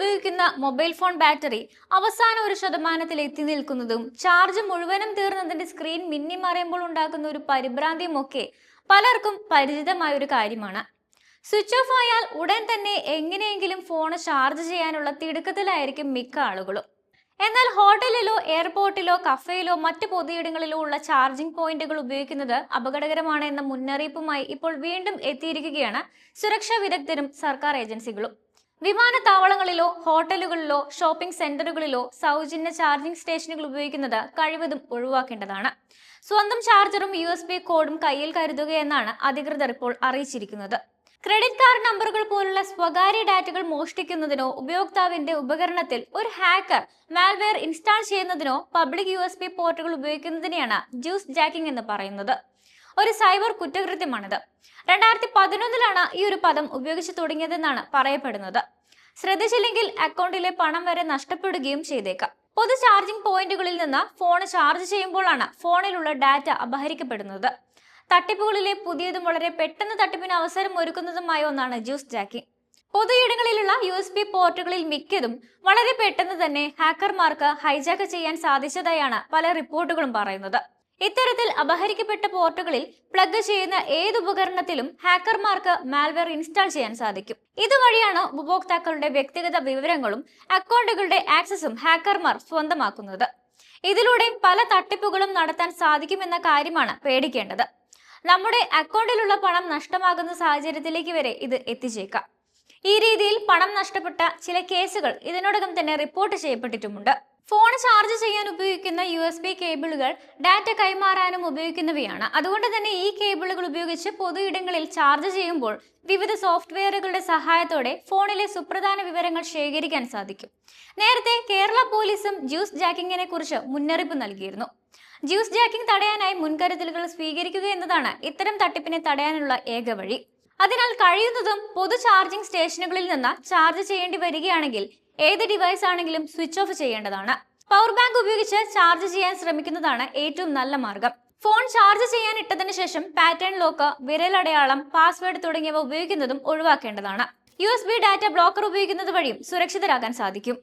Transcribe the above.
ഉപയോഗിക്കുന്ന mobile phone battery അവസാന ഒരു ശതമാനത്തിൽ എത്തി നിൽക്കുന്നതും ചാർജ് മുഴുവനും തീർന്നതിന്റെ സ്ക്രീൻ മിന്നിമറയുമ്പോൾ ഉണ്ടാക്കുന്ന ഒരു പരിഭ്രാന്തിയും ഒക്കെ പലർക്കും പരിചിതമായ ഒരു കാര്യമാണ്. സ്വിച്ച് ഓഫ് ആയാൽ ഉടൻ തന്നെ എങ്ങനെയെങ്കിലും ഫോൺ ചാർജ് ചെയ്യാനുള്ള തിടുക്കത്തിലായിരിക്കും മിക്ക ആളുകളും. എന്നാൽ ഹോട്ടലിലോ എയർപോർട്ടിലോ കഫേയിലോ മറ്റ് പൊതുയിടങ്ങളിലോ ഉള്ള ചാർജിംഗ് പോയിന്റുകൾ ഉപയോഗിക്കുന്നത് അപകടകരമാണ് എന്ന മുന്നറിയിപ്പുമായി ഇപ്പോൾ വീണ്ടും എത്തിയിരിക്കുകയാണ് സുരക്ഷാ വിദഗ്ധരും സർക്കാർ ഏജൻസികളും. വിമാനത്താവളങ്ങളിലോ ഹോട്ടലുകളിലോ ഷോപ്പിംഗ് സെന്ററുകളിലോ സൗജന്യ ചാർജിംഗ് സ്റ്റേഷനുകൾ ഉപയോഗിക്കുന്നത് കഴിവതും ഒഴിവാക്കേണ്ടതാണ്. സ്വന്തം ചാർജറും യു കോഡും കയ്യിൽ കരുതുക എന്നാണ് അധികൃതർ ഇപ്പോൾ അറിയിച്ചിരിക്കുന്നത്. ക്രെഡിറ്റ് കാർഡ് നമ്പറുകൾ പോലുള്ള സ്വകാര്യ ഡാറ്റകൾ മോഷ്ടിക്കുന്നതിനോ ഉപയോക്താവിന്റെ ഉപകരണത്തിൽ ഒരു ഹാക്കർ മാൽവെയർ ഇൻസ്റ്റാൾ ചെയ്യുന്നതിനോ പബ്ലിക് യു എസ് പോർട്ടുകൾ ഉപയോഗിക്കുന്നതിനെയാണ് ജ്യൂസ് ജാക്കിംഗ് എന്ന് പറയുന്നത്. ഒരു സൈബർ കുറ്റകൃത്യമാണിത്. രണ്ടായിരത്തി പതിനൊന്നിലാണ് ഈ ഒരു പദം ഉപയോഗിച്ചു തുടങ്ങിയതെന്നാണ് പറയപ്പെടുന്നത്. ശ്രദ്ധിച്ചില്ലെങ്കിൽ അക്കൗണ്ടിലെ പണം വരെ നഷ്ടപ്പെടുകയും ചെയ്തേക്കാം. പൊതു ചാർജിംഗ് പോയിന്റുകളിൽ നിന്ന് ഫോൺ ചാർജ് ചെയ്യുമ്പോഴാണ് ഫോണിലുള്ള ഡാറ്റ അപഹരിക്കപ്പെടുന്നത്. തട്ടിപ്പുകളിലെ പുതിയതും വളരെ പെട്ടെന്ന് തട്ടിപ്പിന് അവസരം ഒരുക്കുന്നതുമായ ഒന്നാണ് ജ്യൂസ് ജാക്കിംഗ് പൊതുയിടങ്ങളിലുള്ള യു എസ് ബി പോർട്ടുകളിൽ മിക്കതും വളരെ പെട്ടെന്ന് തന്നെ ഹാക്കർമാർക്ക് ഹൈജാക്ക് ചെയ്യാൻ സാധിച്ചതായാണ് പല റിപ്പോർട്ടുകളും പറയുന്നത്. ഇത്തരത്തിൽ അപഹരിക്കപ്പെട്ട പോർട്ടുകളിൽ പ്ലഗ് ചെയ്യുന്ന ഏത് ഉപകരണത്തിലും ഹാക്കർമാർക്ക് മാൽവെയർ ഇൻസ്റ്റാൾ ചെയ്യാൻ സാധിക്കും. ഇതുവഴിയാണ് ഉപഭോക്താക്കളുടെ വ്യക്തിഗത വിവരങ്ങളും അക്കൗണ്ടുകളുടെ ആക്സസും ഹാക്കർമാർ സ്വന്തമാക്കുന്നത്. ഇതിലൂടെ പല തട്ടിപ്പുകളും നടത്താൻ സാധിക്കുമെന്ന കാര്യമാണ് പേടിക്കേണ്ടത്. നമ്മുടെ അക്കൗണ്ടിലുള്ള പണം നഷ്ടമാകുന്ന സാഹചര്യത്തിലേക്ക് വരെ ഇത് എത്തിച്ചേക്കാം. ഈ രീതിയിൽ പണം നഷ്ടപ്പെട്ട ചില കേസുകൾ ഇതിനോടകം തന്നെ റിപ്പോർട്ട് ചെയ്യപ്പെട്ടിട്ടുമുണ്ട്. ഫോൺ ചാർജ് ചെയ്യാൻ ഉപയോഗിക്കുന്ന യു എസ് ബി കേബിളുകൾ ഡാറ്റ കൈമാറാനും ഉപയോഗിക്കുന്നവയാണ്. അതുകൊണ്ട് തന്നെ ഈ കേബിളുകൾ ഉപയോഗിച്ച് പൊതു ഇടങ്ങളിൽ ചാർജ് ചെയ്യുമ്പോൾ വിവിധ സോഫ്റ്റ്വെയറുകളുടെ സഹായത്തോടെ ഫോണിലെ സുപ്രധാന വിവരങ്ങൾ ശേഖരിക്കാൻ സാധിക്കും. നേരത്തെ കേരള പോലീസും ജ്യൂസ് ജാക്കിങ്ങിനെ കുറിച്ച് മുന്നറിയിപ്പ് നൽകിയിരുന്നു. ജ്യൂസ് ജാക്കിംഗ് തടയാനായി മുൻകരുതലുകൾ സ്വീകരിക്കുക എന്നതാണ് ഇത്തരം തട്ടിപ്പിനെ തടയാനുള്ള ഏക വഴി. അതിനാൽ കഴിയുന്നതും പൊതു ചാർജിംഗ് സ്റ്റേഷനുകളിൽ നിന്ന് ചാർജ് ചെയ്യേണ്ടി വരികയാണെങ്കിൽ ഏത് ഡിവൈസ് ആണെങ്കിലും സ്വിച്ച് ഓഫ് ചെയ്യേണ്ടതാണ്. പവർ ബാങ്ക് ഉപയോഗിച്ച് ചാർജ് ചെയ്യാൻ ശ്രമിക്കുന്നതാണ് ഏറ്റവും നല്ല മാർഗം. ഫോൺ ചാർജ് ചെയ്യാൻ ഇട്ടതിന് ശേഷം പാറ്റേൺ ലോക്ക് വിരലടയാളം പാസ്വേഡ് തുടങ്ങിയവ ഉപയോഗിക്കുന്നതും ഒഴിവാക്കേണ്ടതാണ്. U S B data blocker ഉപയോഗിക്കുന്നത് വഴിയും സുരക്ഷിതരാകാൻ സാധിക്കും.